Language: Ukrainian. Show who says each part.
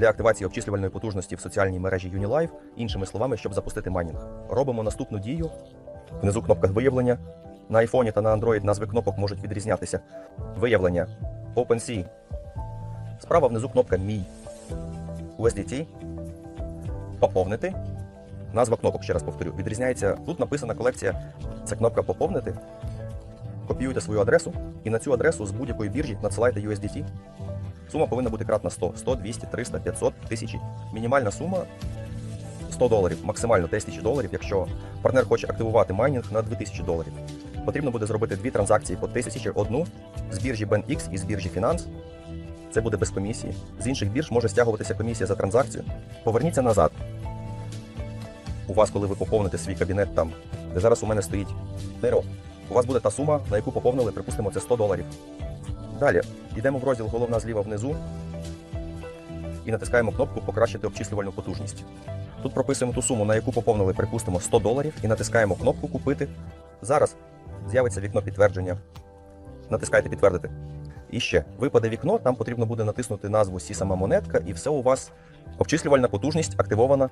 Speaker 1: для активації обчислювальної потужності в соціальній мережі Unilife, іншими словами, щоб запустити майнінг. Робимо наступну дію. Внизу кнопка виявлення. На iPhone та на Android назви кнопок можуть відрізнятися. Виявлення OpenSea. Справа внизу кнопка Мій. USDT. Поповнити. Назва кнопок, ще раз повторю, відрізняється. Тут написана колекція. Це кнопка Поповнити. Копіюєте свою адресу і на цю адресу з будь-якої біржі надсилаєте USDT. Сума повинна бути кратна 100, 100, 200, 300, 500, 1000. Мінімальна сума 100 доларів, максимально 10 тисяч доларів, якщо партнер хоче активувати майнінг на 2000 доларів. Потрібно буде зробити дві транзакції по 1000, одну з біржі BenX і з біржі Finance. Це буде без комісії. З інших бірж може стягуватися комісія за транзакцію. Поверніться назад. У вас, коли ви поповните свій кабінет там, де зараз у мене стоїть дерево, у вас буде та сума, на яку поповнили, припустимо, це 100 доларів. Далі йдемо в розділ головна зліва внизу і натискаємо кнопку Покращити обчислювальну потужність. Тут прописуємо ту суму, на яку поповнили, припустимо, 100 доларів, і натискаємо кнопку Купити. Зараз з'явиться вікно підтвердження. Натискайте підтвердити. І ще випаде вікно, там потрібно буде натиснути назву Сі сама монетка, і все у вас обчислювальна потужність активована